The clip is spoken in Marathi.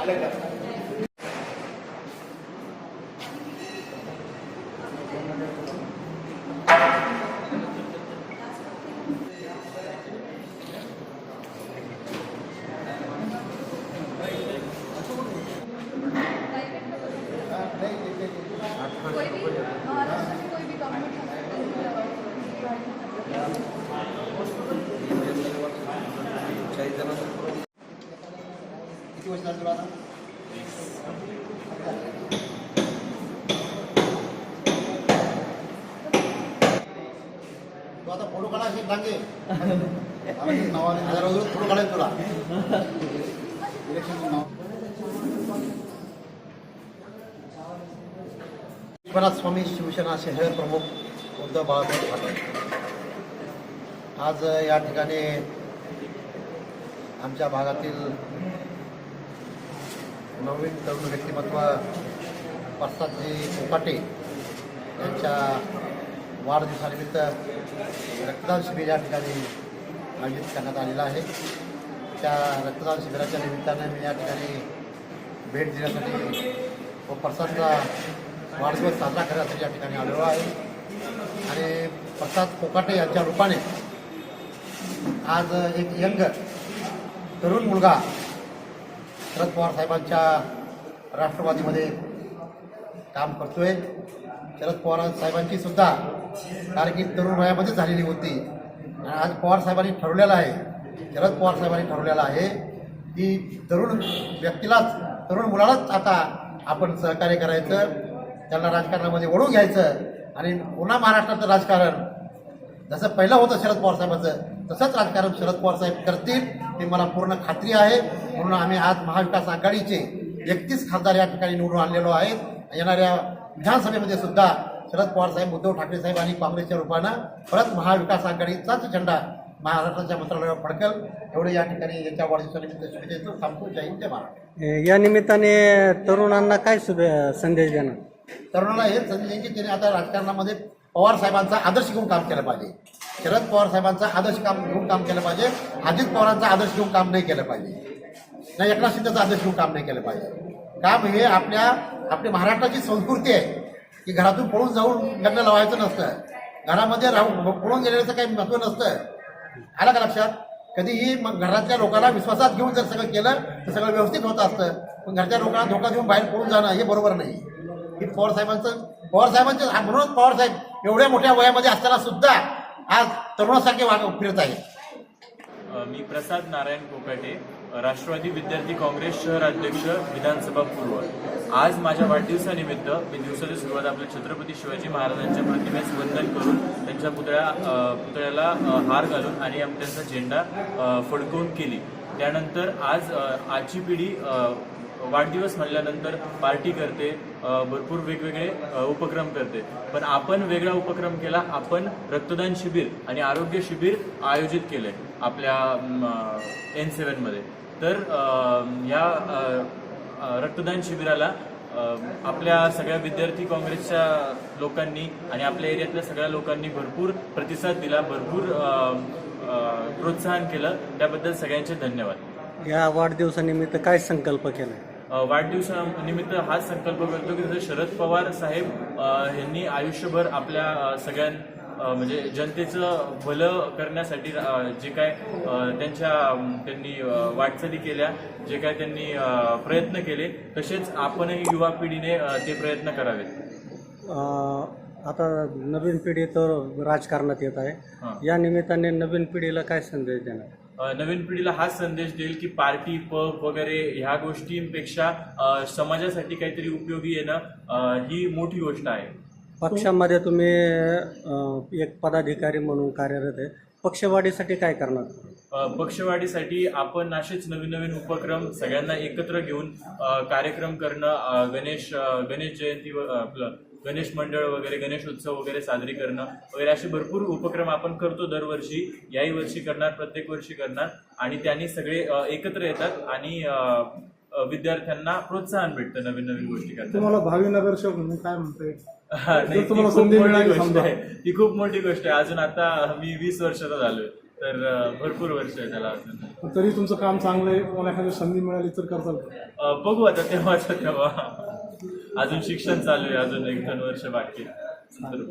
ते आलं का कोई भी महाराष्ट्र में कोई भी गवर्नमेंट किती वर्ष झाली तुला आता तू आता फोटो काढा असे डांगे नावाने हजार रोज फोटो तुला. इलेक्शन नाव. स्वामी शिवसेना शहर प्रमुख उद्धव बाळासाहेब ठाकरे. आज या ठिकाणी आमच्या भागातील नवीन तरुण व्यक्तिमत्व प्रसादजी कोकाटे यांच्या वाढदिवसानिमित्त रक्तदान शिबिर या ठिकाणी आयोजित करण्यात आलेलं आहे. त्या रक्तदान शिबिराच्या निमित्तानं मी या ठिकाणी भेट देण्यासाठी व प्रसादचा वाढदिवस साजरा करण्यासाठी या ठिकाणी आलेलो आहे. आणि प्रसाद कोकाटे यांच्या रूपाने आज एक यंग तरुण मुलगा शरद पवार साहेबांच्या राष्ट्रवादीमध्ये काम करतोय. शरद पवार साहेबांची सुद्धा कारकीर्द तरुण वयामध्ये झालेली होती. आणि आज पवार साहेबांनी ठरवलेलं आहे शरद पवार साहेबांनी ठरवलेलं आहे की तरुण व्यक्तीलाच तरुण मुलालाच आता आपण सहकार्य करायचं त्यांना राजकारणामध्ये ओढून घ्यायचं आणि पुन्हा महाराष्ट्राचं राजकारण. जसं पहिलं होतं शरद पवार साहेबांचं तसंच राजकारण शरद पवार साहेब करतील हे मला पूर्ण खात्री आहे. म्हणून आम्ही आज महाविकास आघाडीचे एकतीस खासदार या ठिकाणी निवडून आणलेलो आहेत. येणाऱ्या विधानसभेमध्ये सुद्धा शरद पवार साहेब उद्धव ठाकरे साहेब आणि काँग्रेसच्या रूपानं परत महाविकास आघाडीचाच झेंडा महाराष्ट्राच्या मंत्रालयावर फडकल. एवढे या ठिकाणी याच्या वाढदिवसानिमित्त शुभेच्छा सांगतो जय हिंद जय महाराष्ट्र. या निमित्ताने तरुणांना काय शुभे संदेश देणार? तरुणाला हेच संधी की त्याने आता राजकारणामध्ये पवार साहेबांचा आदर्श घेऊन काम केलं पाहिजे. शरद पवार साहेबांचा आदर्श काम घेऊन काम केलं पाहिजे. अजित पवारांचा आदर्श घेऊन काम नाही केलं पाहिजे. नाही एकनाथ शिंदेचा आदर्श घेऊन काम नाही केलं पाहिजे. काम हे आपल्या आपली महाराष्ट्राची संस्कृती आहे. की घरातून पळून जाऊन लग्न लावायचं नसतं घरामध्ये राहून पळून गेल्याचं काही महत्त्व नसतं आलं का लक्षात? कधीही मग घरातल्या लोकांना विश्वासात घेऊन जर सगळं केलं तर सगळं व्यवस्थित होत असतं. पण घरच्या लोकांना धोका देऊन बाहेर पळून जाणं हे बरोबर नाही. ही पवार साहेबांचं पवार साहेबांचे म्हणूनच पवार साहेब एवढ्या मोठ्या वयामध्ये असताना सुद्धा आज तरुणासारखे वाग फिरत आहेत. मी प्रसाद नारायण कोकाटे. राष्ट्रवादी विद्यार्थी काँग्रेस शहर अध्यक्ष विधानसभा पूर्व. आज माझ्या वाढदिवसानिमित्त मी दिवसाची सुरुवात आपल्या छत्रपती शिवाजी महाराजांच्या प्रतिमेस वंदन करून त्यांच्या पुतळ्या पुतळ्याला हार घालून आणि त्यांचा झेंडा फडकवून केली. त्यानंतर आज आजची पिढी वाढदिवस म्हणल्यानंतर पार्टी करते भरपूर वेगवेगळे उपक्रम करते. पण आपण वेगळा उपक्रम केला आपण रक्तदान शिबिर आणि आरोग्य शिबिर आयोजित केले आपल्या एन सेवनमध्ये तर या रक्तदान शिबिराला आपल्या सगळ्या विद्यार्थी काँग्रेसच्या लोकांनी आणि आपल्या एरियातल्या सगळ्या लोकांनी भरपूर प्रतिसाद दिला भरपूर प्रोत्साहन केलं. त्याबद्दल सगळ्यांचे धन्यवाद. या वाढदिवसानिमित्त काय संकल्प केलाय? अ, वाढदिवसानिमित्त हाच संकल्प करतो की जसं शरद पवार साहेब यांनी आयुष्यभर आपल्या सगळ्यां म्हणजे जनतेचं भलं करण्यासाठी जे काय त्यांच्या त्यांनी वाटचाली केल्या जे काय त्यांनी प्रयत्न केले तसेच आपणही युवा पिढीने ते प्रयत्न करावेत. आता नवीन पिढी तर राजकारणात येत आहे. या निमित्ताने नवीन पिढीला काय संदेश देणार? नवीन पिढीला हाच संदेश देईल की पार्टी पब वगैरे ह्या गोष्टींपेक्षा समाजासाठी काहीतरी उपयोगी येणं ही मोठी गोष्ट आहे. पक्षामध्ये तुम्ही अं, एक पदाधिकारी म्हणून कार्यरत आहे. पक्षवाढीसाठी काय करणार? अ, पक्षवाढीसाठी आपण असेच नवीन नवीन उपक्रम सगळ्यांना एकत्र घेऊन अ, कार्यक्रम करणं अ, गणेश अ, गणेश जयंती व- आपलं गणेश मंडळ वगैरे गणेश उत्सव वगैरे साजरी करणं वगैरे असे भरपूर उपक्रम आपण करतो दरवर्षी. याही वर्षी करणार प्रत्येक वर्षी करणार आणि त्यांनी सगळे अ, एकत्र येतात आणि अ, अ, विद्यार्थ्यांना प्रोत्साहन भेटतं नवीन नवीन गोष्टी करताना. तुम्हाला भावी नगरसेवक म्हणून काय म्हणते हा, नाही, ती तुम्हाला खूप संधी मोठी मिळाली गोष्ट समजा. आहे. ती खूप मोठी गोष्ट आहे. अजून आता मी वीस वर्षाचा झालोय. तर अं, भरपूर वर्ष आहे त्याला अजून. पण तरी तुमचं काम चांगलं आहे. तुम्हाला एखादी संधी मिळाली तर करताल का? अं, बघू आता तेव्हाच तेव्हा. अजून शिक्षण चालू आहे. अजून एक दोन वर्ष बाकी आहे. तर